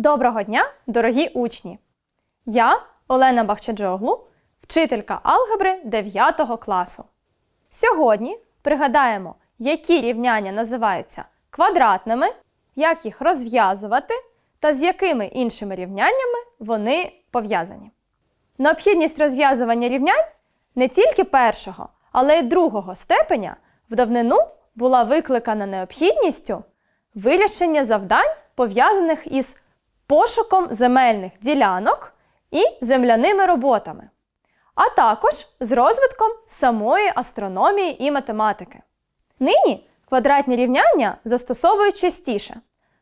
Доброго дня, дорогі учні! Я Олена Бахчаджоглу, вчителька алгебри 9 класу. Сьогодні пригадаємо, які рівняння називаються квадратними, як їх розв'язувати та з якими іншими рівняннями вони пов'язані. Необхідність розв'язування рівнянь не тільки першого, але й другого степеня в давнину була викликана необхідністю вирішення завдань, пов'язаних із пошуком земельних ділянок і земляними роботами, а також з розвитком самої астрономії і математики. Нині квадратні рівняння застосовують частіше.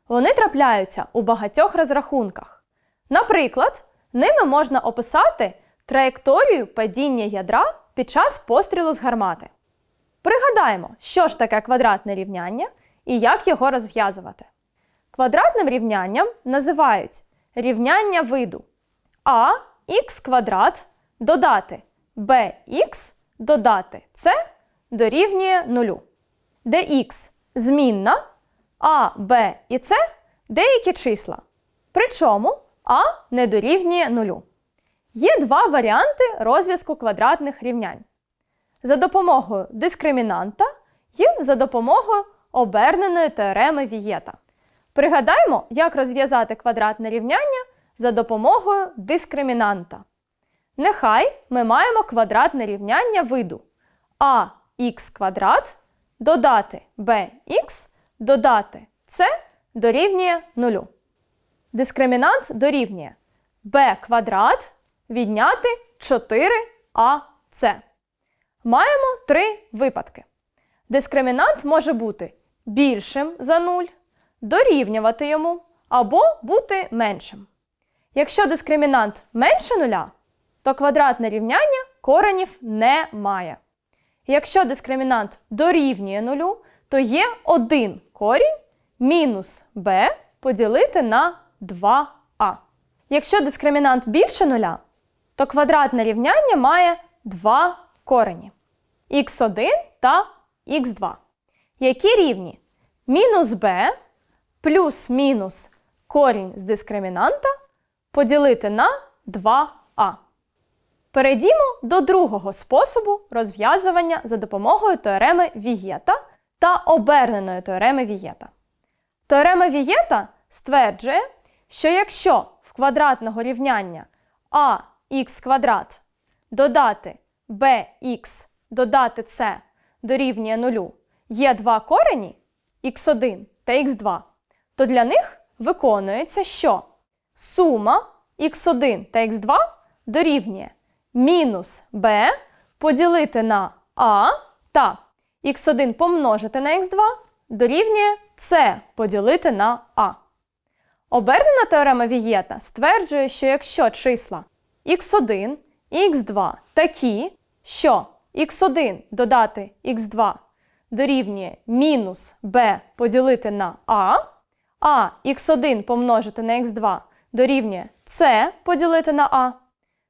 Вони трапляються у багатьох розрахунках. Наприклад, ними можна описати траєкторію падіння ядра під час пострілу з гармати. Пригадаємо, що ж таке квадратне рівняння і як його розв'язувати. Квадратним рівнянням називають рівняння виду а х квадрат додати bx додати c дорівнює нулю, де х змінна, а, b і c деякі числа. Причому а не дорівнює нулю. Є два варіанти розв'язку квадратних рівнянь за допомогою дискримінанта і за допомогою оберненої теореми Вієта. Пригадаємо, як розв'язати квадратне рівняння за допомогою дискримінанта. Нехай ми маємо квадратне рівняння виду ax квадрат додати bx додати c дорівнює 0. Дискримінант дорівнює b квадрат відняти 4ac. Маємо три випадки. Дискримінант може бути більшим за 0, дорівнювати йому або бути меншим. Якщо дискримінант менше нуля, то квадратне рівняння коренів не має. Якщо дискримінант дорівнює нулю, то є один корінь мінус b поділити на 2а. Якщо дискримінант більше нуля, то квадратне рівняння має два корені х1 та х2, які рівні мінус b плюс-мінус корінь з дискримінанта поділити на 2а. Перейдімо до другого способу розв'язування за допомогою теореми Вієта та оберненої теореми Вієта. Теорема Вієта стверджує, що якщо в квадратного рівняння ax квадрат додати bx додати c дорівнює нулю є два корені x1 та x2, то для них виконується, що сума x1 та x2 дорівнює мінус b поділити на a та x1 помножити на x2 дорівнює c поділити на a. Обернена теорема Вієта стверджує, що якщо числа x1 і x2 такі, що x1 додати x2 дорівнює мінус b поділити на a, а x1 помножити на x2 дорівнює c поділити на a,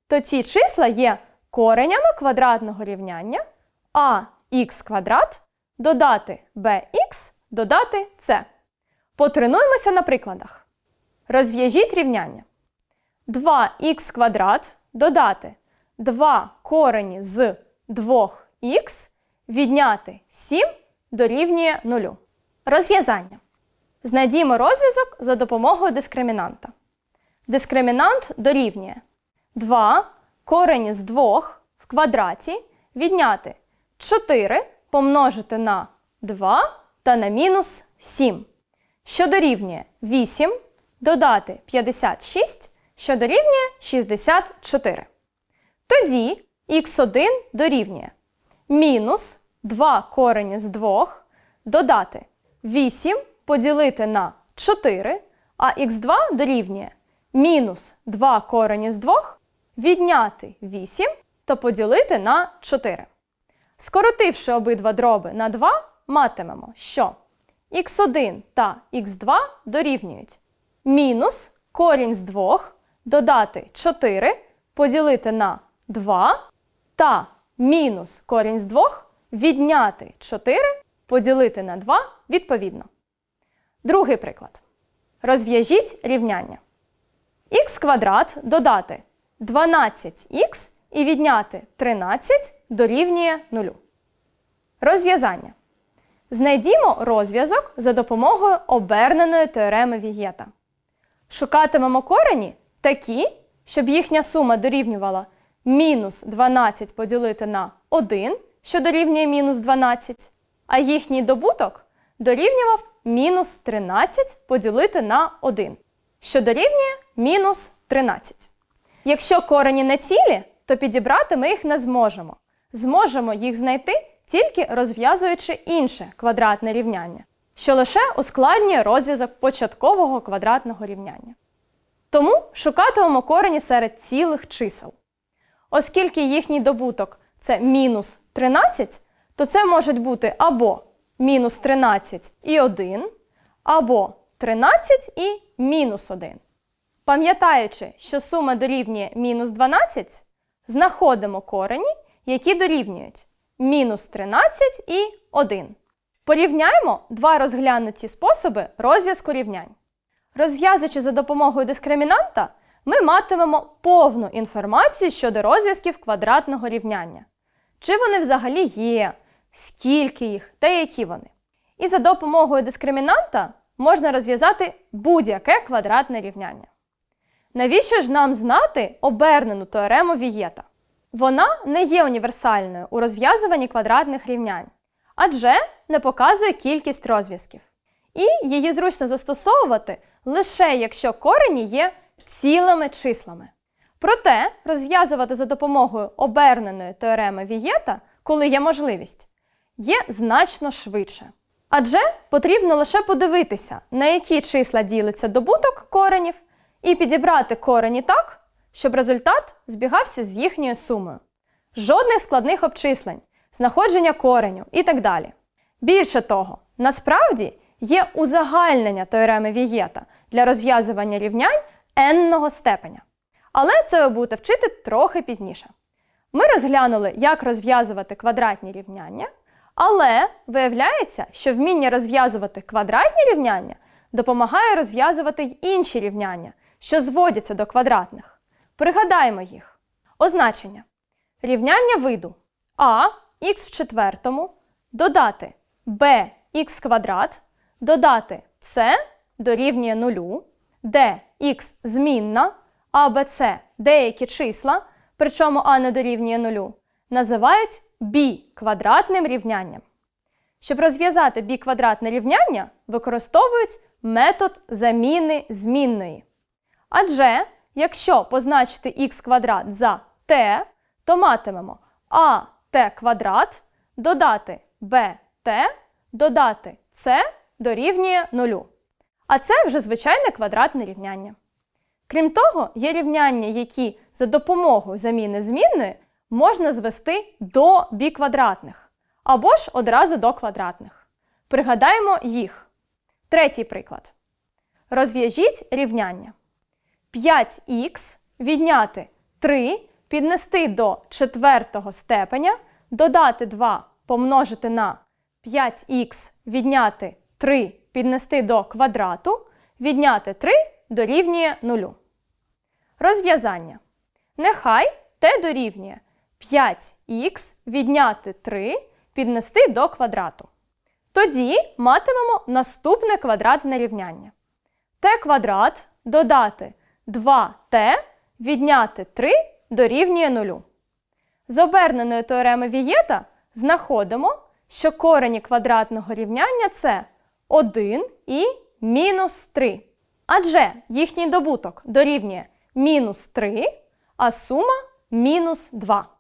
то ці числа є коренями квадратного рівняння ax квадрат додати bx додати c. Потренуємося на прикладах. Розв'яжіть рівняння. 2х квадрат додати 2 корені з 2х відняти 7 дорівнює 0. Розв'язання. Знайдімо розв'язок за допомогою дискримінанта. Дискримінант дорівнює 2 корені з 2 в квадраті відняти 4 помножити на 2 та на мінус 7, що дорівнює 8 додати 56, що дорівнює 64. Тоді х1 дорівнює мінус 2 корені з 2 додати 8 поділити на 4, а х2 дорівнює мінус 2 корені з 2 відняти 8 та поділити на 4. Скоротивши обидва дроби на 2, матимемо, що х1 та х2 дорівнюють мінус корінь з 2 додати 4 поділити на 2 та мінус корінь з 2 відняти 4 поділити на 2 відповідно. Другий приклад. Розв'яжіть рівняння. х квадрат додати 12х і відняти 13 дорівнює 0. Розв'язання. Знайдімо розв'язок за допомогою оберненої теореми Вієта. Шукатимемо корені такі, щоб їхня сума дорівнювала мінус 12 поділити на 1, що дорівнює мінус 12, а їхній добуток дорівнював мінус 13 поділити на 1, що дорівнює мінус 13. Якщо корені не цілі, то підібрати ми їх не зможемо. Зможемо їх знайти тільки розв'язуючи інше квадратне рівняння, що лише ускладнює розв'язок початкового квадратного рівняння. Тому шукатимемо корені серед цілих чисел. Оскільки їхній добуток це мінус 13, то це можуть бути або мінус 13 і 1, або 13 і мінус 1. Пам'ятаючи, що сума дорівнює мінус 12, знаходимо корені, які дорівнюють мінус 13 і 1. Порівняємо два розглянуті способи розв'язку рівнянь. Розв'язуючи за допомогою дискримінанта, ми матимемо повну інформацію щодо розв'язків квадратного рівняння. Чи вони взагалі є, скільки їх та які вони. І за допомогою дискримінанта можна розв'язати будь-яке квадратне рівняння. Навіщо ж нам знати обернену теорему Вієта? Вона не є універсальною у розв'язуванні квадратних рівнянь, адже не показує кількість розв'язків. І її зручно застосовувати лише якщо корені є цілими числами. Проте розв'язувати за допомогою оберненої теореми Вієта, коли є можливість, є значно швидше. Адже потрібно лише подивитися, на які числа ділиться добуток коренів, і підібрати корені так, щоб результат збігався з їхньою сумою. Жодних складних обчислень, знаходження кореню і так далі. Більше того, насправді є узагальнення теореми Вієта для розв'язування рівнянь n-ного степеня. Але це ви будете вчити трохи пізніше. Ми розглянули, як розв'язувати квадратні рівняння, але виявляється, що вміння розв'язувати квадратні рівняння допомагає розв'язувати й інші рівняння, що зводяться до квадратних. Пригадаємо їх. Означення. Рівняння виду а х в четвертому, додати b х квадрат, додати c дорівнює нулю, де х змінна, а b, c деякі числа, причому а не дорівнює нулю, називають бі-квадратним рівнянням. Щоб розв'язати бі-квадратне рівняння, використовують метод заміни змінної. Адже якщо позначити х квадрат за t, то матимемо ат квадрат додати bt, додати c дорівнює нулю. А це вже звичайне квадратне рівняння. Крім того, є рівняння, які за допомогою заміни змінної можна звести до біквадратних або ж одразу до квадратних. Пригадаємо їх. Третій приклад. Розв'яжіть рівняння. 5х відняти 3 піднести до четвертого степеня, додати 2 помножити на 5х відняти 3 піднести до квадрату, відняти 3 дорівнює 0. Розв'язання. Нехай t дорівнює 5х відняти 3 піднести до квадрату. Тоді матимемо наступне квадратне рівняння. t квадрат додати 2t відняти 3 дорівнює 0. З оберненої теореми Вієта знаходимо, що корені квадратного рівняння це 1 і мінус 3. Адже їхній добуток дорівнює мінус 3, а сума мінус 2.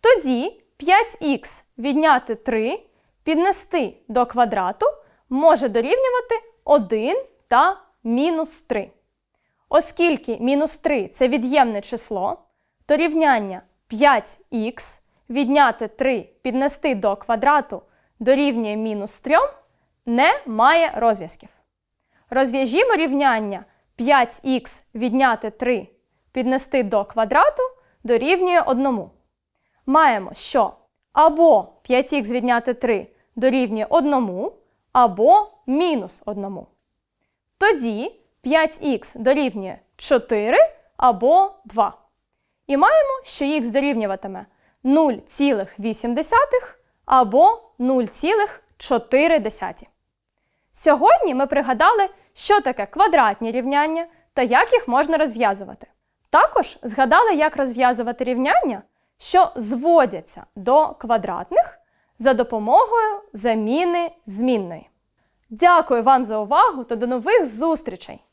Тоді 5х відняти 3 піднести до квадрату може дорівнювати 1 та мінус 3. Оскільки мінус 3 це від'ємне число, то рівняння 5х відняти 3 піднести до квадрату дорівнює мінус 3 не має розв'язків. Розв'яжімо рівняння 5х відняти 3 піднести до квадрату дорівнює 1. Маємо, що або 5х відняти 3 дорівнює 1, або мінус 1. Тоді 5х дорівнює 4 або 2. І маємо, що х дорівнюватиме 0,8 або 0,4. Сьогодні ми пригадали, що таке квадратні рівняння та як їх можна розв'язувати. Також згадали, як розв'язувати рівняння, що зводяться до квадратних за допомогою заміни змінної. Дякую вам за увагу та до нових зустрічей!